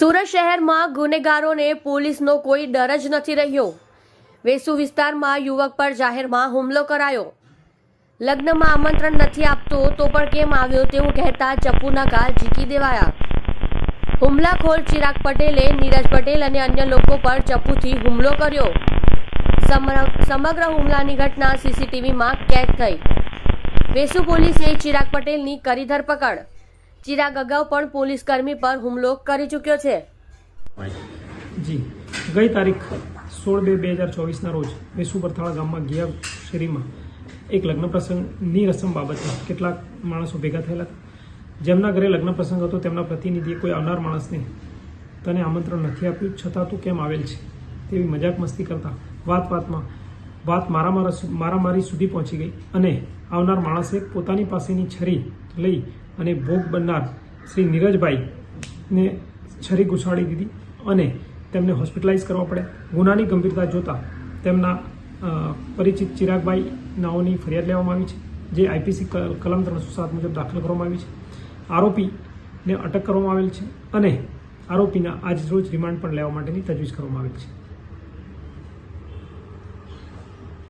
સુરત શહેરમાં ગુનેગારોને પોલીસનો કોઈ ડર જ નથી રહ્યો. વેસુ વિસ્તારમાં યુવક પર જાહેરમાં હુમલો કરાયો. લગ્નમાં આમંત્રણ નથી આપતો તો પણ કેમ આવ્યો તેવું કહેતા ચપ્પુના ગાલ ઝીકી દેવાયા. હુમલાખોર ચિરાગ પટેલે, નીરજ પટેલ અને અન્ય લોકો પર ચપ્પુથી હુમલો કર્યો. સમગ્ર હુમલાની ઘટના સીસીટીવીમાં કેદ થઈ. વેસુ પોલીસે ચિરાગ પટેલની કરી ધરપકડ. ચિરાગ અગાઉ પણ પોલીસ કર્મી પર હુમલો કરી ચૂક્યો છે. જી. ગઈ તારીખ સોળ બે બે હજાર ચોવીસના રોજ મેસુબરથાળા ગામમાં ગયા શેરીમાં એક લગ્ન પ્રસંગની રસમ બાબતે કેટલાક માણસો ભેગા થયેલા. જેમના ઘરે લગ્ન પ્રસંગ હતો, તેમના પ્રતિનિધિએ કોઈ આવનાર માણસને તને આમંત્રણ નથી આપ્યું, છતાં તું કેમ આવેલ છે? તેવી મજાક મસ્તી કરતા વાત વાતમાં, વાત મારામારા મારામારી સુધી પહોંચી ગઈ અને આવનાર માણસે પોતાની પાસેની છરી લઈ અને ભોગ બનનાર શ્રી નીરજભાઈને છરી ઘુસાડી દીધી અને તેમને હોસ્પિટલાઇઝ કરવા પડે. ગુનાની ગંભીરતા જોતા તેમના પરિચિત ચિરાગભાઈ નાઓની ફરિયાદ લેવામાં આવી છે, જે આઈપીસી કલમ ત્રણસો સાત મુજબ દાખલ કરવામાં આવી છે. આરોપીને અટક કરવામાં આવેલ છે અને આરોપીના આજ રોજ રિમાન્ડ પણ લેવા માટેની તજવીજ કરવામાં આવેલ છે.